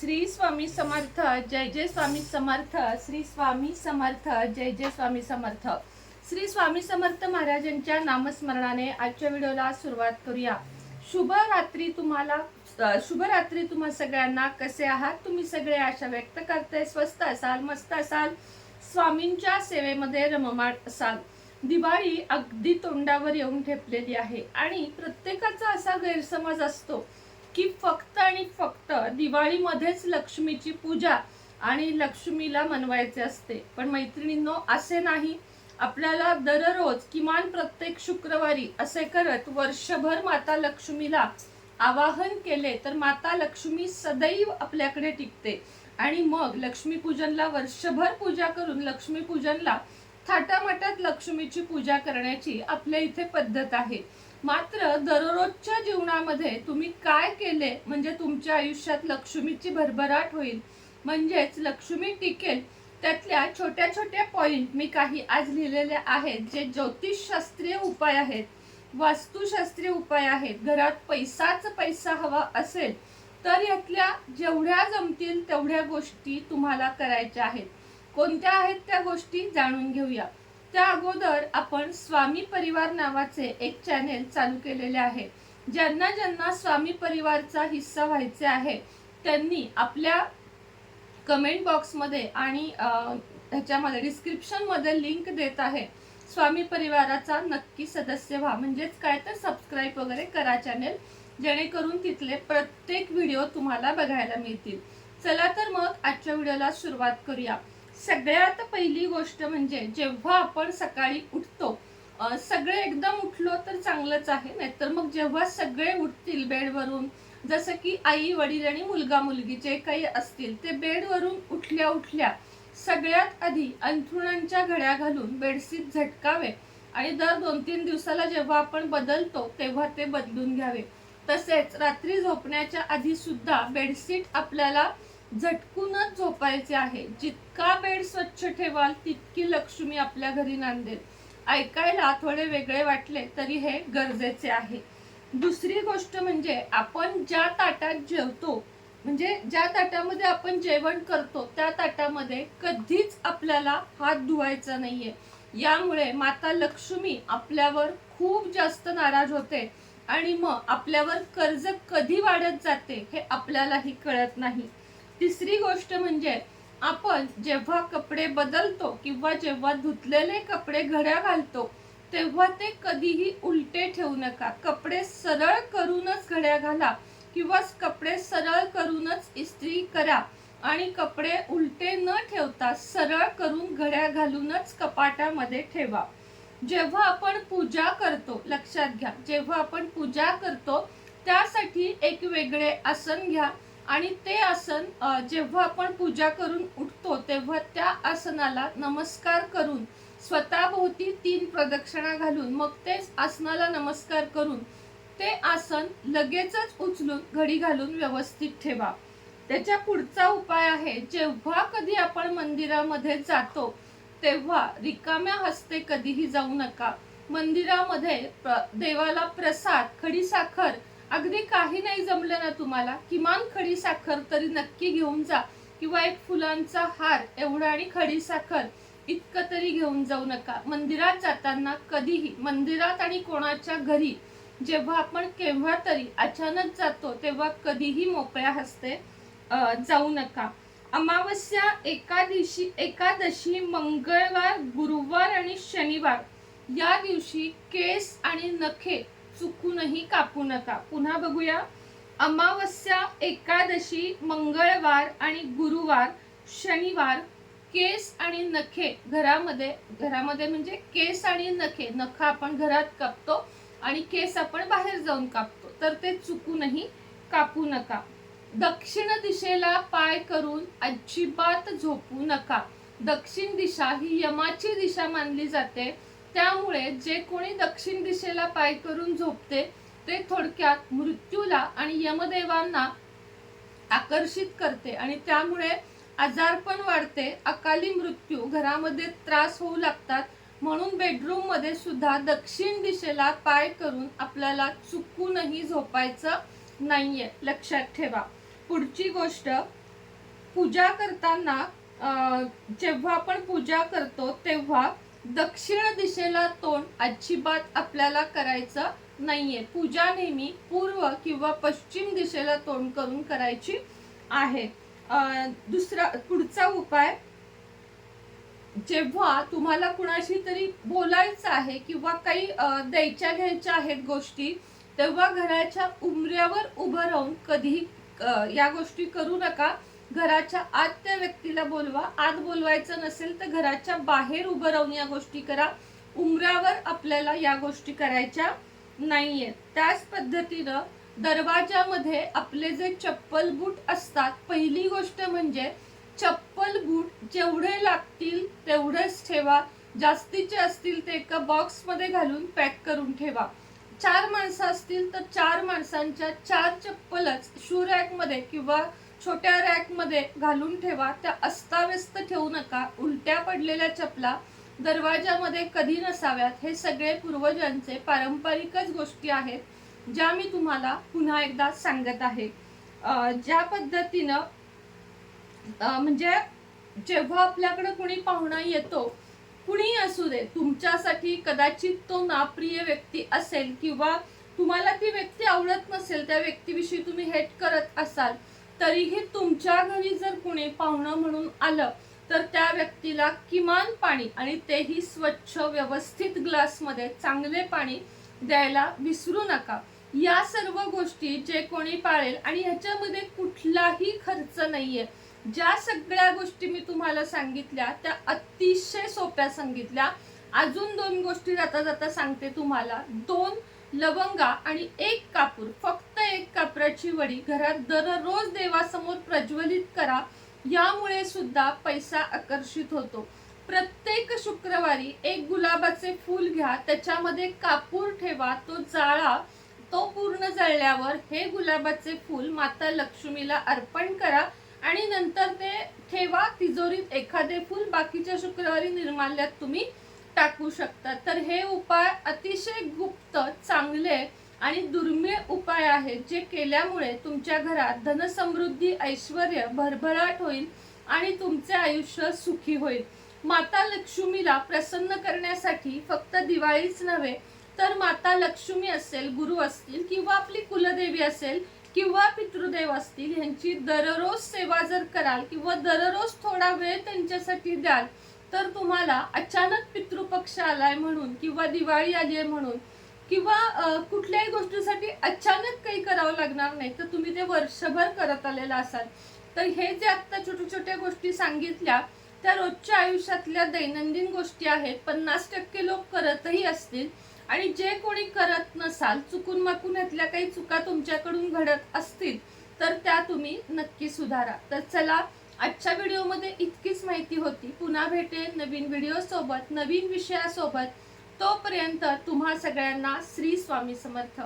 श्री स्वामी समर्थ जय जय स्वामी समर्थ श्री स्वामी समर्थ जय जय स्वामी समर्थ. श्री स्वामी समर्थ महाराजांच्या नामस्मरणाने आजच्या व्हिडिओला सुरुवात करूया. शुभ रात्री तुम्हाला शुभ रात्री तुम्हा सगळ्यांना. कसे आहात? तुम्ही सगळे आशा व्यक्त करते स्वस्त असाल मस्त असाल. स्वामींच्या सेवेमध्ये रममाण असाल. दिवाळी अगदी तोंडावर येऊन ठेपलेली आहे. आणि प्रत्येकाचा असा गैरसमज असतो की फक्त आणि फक्त दिवाळीमध्येच लक्ष्मीची पूजा आणि लक्ष्मीला मनवायचे असते. पण मैत्रिणींनो असे नाही. आपल्याला दररोज किमान प्रत्येक शुक्रवारी असे करत वर्षभर माता लक्ष्मीला आवाहन केले तर माता लक्ष्मी सदैव आपल्याकडे टिकते. आणि मग लक्ष्मीपूजनला वर्षभर पूजा करून लक्ष्मीपूजनला थाटामाटात लक्ष्मीची पूजा करण्याची आपल्या इथे पद्धत आहे. मात्र दररोजच्या जीवनामध्ये तुम्ही काय केले? म्हणजे तुमच्या आयुष्यात लक्ष्मीची भरभराट होईल. म्हणजेच लक्ष्मी टिकेल. त्यातल्या छोट्या छोट्या पॉईंट मी काही आज लिहिलेले आहेत जे ज्योतिषशास्त्रीय उपाय आहेत. वास्तुशास्त्रीय उपाय आहेत. घरात पैसाच पैसा हवा असेल तर यातल्या जेवढ्या जमतील तेवढ्या गोष्टी तुम्हाला करायच्या आहेत. कोणत्या आहेत त्या गोष्टी जाणून घेऊया. त्या अगोदर आपण स्वामी परिवार नावाचे एक चॅनेल चालू केलेले आहे. ज्यांना ज्यांना स्वामी परिवारचा हिस्सा व्हायचे आहे त्यांनी आपल्या कमेंट बॉक्समध्ये आणि ह्याच्यामध्ये डिस्क्रिप्शनमध्ये लिंक देत आहे. स्वामी परिवाराचा नक्की सदस्य व्हा. म्हणजेच काय तर सबस्क्राईब वगैरे करा चॅनेल जेणेकरून तिथले प्रत्येक व्हिडिओ तुम्हाला बघायला मिळतील. चला तर मग आजच्या व्हिडिओला सुरुवात करूया. सगळ्यात पहिली गोष्ट म्हणजे जेव्हा आपण सकाळी उठतो सगळे एकदम उठलो तर चांगलंच आहे. नाहीतर मग जेव्हा सगळे उठतील बेडवरून जसं की आई वडील आणि मुलगा मुलगी जे काही असतील ते बेडवरून उठल्या उठल्या सगळ्यात आधी अंथरुणांच्या घड्या घालून बेडशीट झटकावे आणि दर दोन तीन दिवसाला जेव्हा आपण बदलतो तेव्हा ते बदलून घ्यावे. तसेच रात्री झोपण्याच्या आधी सुद्धा बेडशीट आपल्याला झटकूनच झोपायचे आहे. जितका बेड स्वच्छ ठेवाल तितकी लक्ष्मी आपल्या घरी नांदेल ऐकायला थोडे वेगळे वाटले तरी हे गरजेचे आहे. दुसरी गोष्ट म्हणजे आपण ज्या ताटात जेवतो म्हणजे ज्या ताटामध्ये आपण जेवण करतो त्या ताटामध्ये कधीच आपल्याला हात धुवायचा नाहीये. यामुळे माता लक्ष्मी आपल्यावर खूप जास्त नाराज होते आणि मग आपल्यावर कर्ज कधी वाढत जाते हे आपल्यालाही कळत नाही. तिसरी गोष्ट म्हणजे आपण जेव्हा कपडे बदलतो किंवा जेव्हा धुतलेले कपडे घड्या घालतो तेव्हा ते कधीही उलटे ठेवू नका. कपडे सरळ करूनच घड्या घाला किंवा कपडे सरळ करूनच इस्त्री करा. आणि कपडे उलटे न ठेवता सरळ करून घड्या घालूनच कपाटामध्ये ठेवा. जेव्हा आपण पूजा करतो लक्षात घ्या जेव्हा आपण पूजा करतो त्यासाठी एक वेगळे आसन घ्या. आणि ते आसन जेव्हा आपण पूजा करून उठतो तेव्हा त्या आसनाला नमस्कार करून स्वतःभोवती तीन प्रदक्षिणा घालून मग ते आसनाला नमस्कार करून ते आसन लगेचच उचलून घडी घालून व्यवस्थित ठेवा. त्याच्या पुढचा उपाय आहे जेव्हा कधी आपण मंदिरामध्ये जातो तेव्हा रिकाम्या हस्ते कधीही जाऊ नका. मंदिरामध्ये प्र- देवाला प्रसाद खडीसाखर अगदी काही नाही जमलं ना तुम्हाला. किमान खडी साखर तरी नक्की घेऊन जा. किंवा एक फुलांचा हार एवढा आणि खडी साखर इतकं तरी घेऊन जाऊ नका. मंदिरात जाताना कधीही मंदिरात आणि कोणाच्या घरी जेव्हा आपण केव्हा तरी अचानक जातो तेव्हा कधीही मोकळ्या हस्ते जाऊ नका. अमावस्या एकादशी एकादशी मंगळवार गुरुवार आणि शनिवार या दिवशी केस आणि नखे चुकूनही कापू नका. पुन्हा बघूया. अमावस्या एकादशी मंगळवार आणि गुरुवार शनिवार केस आणि नखे. घरामध्ये घरामध्ये म्हणजे केस आणि नखे. नखा आपण घरात कापतो आणि केस आपण बाहेर जाऊन कापतो. तर ते चुकूनही कापू नका. दक्षिण दिशेला पाय करून अजिबात झोपू नका. दक्षिण दिशा ही यमाची दिशा मानली जाते. त्यामुळे जे कोणी दक्षिण दिशेला पाय करून झोपते ते थोडक्यात मृत्यूला आणि यमदेवांना आकर्षित करते आणि त्यामुळे आजारपण वाढते अकाली मृत्यू घरामध्ये त्रास होऊ लागतात. म्हणून बेडरूममध्ये सुद्धा दक्षिण दिशेला पाय करून आपल्याला चुकूनही झोपायचं नाहीये लक्षात ठेवा. पुढची गोष्ट पूजा करताना अं, जेव्हा आपण पूजा करतो तेव्हा दक्षिण दिशेला तोंड अजिबात आपल्याला करायचं नाहीये. पूजा नेहमी पूर्व किंवा पश्चिम दिशेला तोंड करून करायची आहे. दुसरा पुढचा उपाय जेव्हा तुम्हाला कुणाशी तरी बोलायचं आहे किंवा काही द्यायच्या घ्यायच्या आहेत गोष्टी तेव्हा घराच्या उमऱ्यावर उभं राहून कधीही या गोष्टी करू नका. घराच्या आत त्या व्यक्तीला बोलवा. आत बोलवायचं नसेल तर घराच्या बाहेर उभं राहून या गोष्टी करा. उमऱ्यावर आपल्याला या गोष्टी करायच्या नाहीयेत त्याच पद्धतीनं दरवाजामध्ये आपले जे चप्पल बूट असतात पहिली गोष्ट म्हणजे चप्पल बूट जेवढे लागतील तेवढेच ठेवा. जास्तीचे असतील ते एका बॉक्समध्ये घालून पॅक करून ठेवा. चार माणसं असतील तर चार माणसांच्या चार चप्पलच शू रॅकमध्ये किंवा छोट्या रॅकमध्ये घालून ठेवा. त्या अस्ताव्यस्त ठेवू नका. उलट्या पडलेल्या चपला दरवाजामध्ये कधी नसाव्यात. हे सगळे पूर्वजांचे पारंपरिकच गोष्टी आहेत ज्या मी तुम्हाला पुन्हा एकदा सांगत आहे. ज्या पद्धतीनं म्हणजे जेव्हा आपल्याकडे कुणी पाहुणा येतो कुणी असू दे तुमच्यासाठी कदाचित तो नाप्रिय व्यक्ती असेल किंवा तुम्हाला ती व्यक्ती आवडत नसेल त्या व्यक्तीविषयी तुम्ही हेट करत असाल तरीही तुमच्या घरी जर कुणी पाहुणं म्हणून आलं तर त्या व्यक्तीला किमान पाणी आणि तेही स्वच्छ व्यवस्थित ग्लासमध्ये चांगले पाणी द्यायला विसरू नका. या सर्व गोष्टी जे कोणी पाळेल आणि ह्याच्यामध्ये कुठलाही खर्च नाहीये. ज्या सगळ्या गोष्टी मी तुम्हाला सांगितल्या त्या अतिशय सोप्या सांगितल्या. अजून दोन गोष्टी जाता जाता सांगते तुम्हाला. दोन लवंगा आणि एक कापूर फक्त एक कापराची वडी घरात दररोज देवासमोर प्रज्वलित करा यामुळे सुद्धा पैसा आकर्षित होतो. प्रत्येक शुक्रवारी एक गुलाबाचे फूल घ्या त्याच्यामध्ये कापूर ठेवा तो जाळा तो पूर्ण जळल्यावर हे गुलाबाचे फूल माता लक्ष्मीला अर्पण करा आणि नंतर ते ठेवा तिजोरीत एखादे फूल बाकीच्या शुक्रवारी निर्माल्यात तुम्ही टाकू शकता तर हे उपाय अतिशय गुप्त चांगले आणि दुर्मिळ उपाय आहेत जे केल्यामुळे तुमच्या घरात धनसमृद्धी ऐश्वर भरभराट होईल आणि तुमचे आयुष्य सुखी होईल. माता लक्ष्मीला प्रसन्न करण्यासाठी फक्त दिवाळीच नव्हे तर माता लक्ष्मी असेल गुरु असतील किंवा आपली कुलदेवी असेल किंवा पितृदेव असतील यांची दररोज सेवा जर कराल किंवा दररोज थोडा वेळ त्यांच्यासाठी द्याल तर तुम्हाला अचानक पितृपक्ष आलाय म्हणून किंवा दिवाळी आली आहे म्हणून किंवा कुठल्याही गोष्टीसाठी अचानक काही करावं लागणार नाही तर तुम्ही ते वर्षभर करत आलेला असाल. तर हे जे आता छोट्या छोट्या गोष्टी सांगितल्या त्या रोजच्या आयुष्यातल्या दैनंदिन गोष्टी आहेत. पन्नास टक्के लोक करतही असतील. आणि जे कोणी करत नसाल चुकून माकून यातल्या काही चुका तुमच्याकडून घडत असतील तर त्या तुम्ही नक्की सुधारा. तर चला आजच्या व्हिडिओमध्ये इतकीच माहिती होती. पुन्हा भेटेल नवीन व्हिडिओसोबत नवीन विषयासोबत. तोपर्यंत तुम्हा सगळ्यांना श्री स्वामी समर्थ.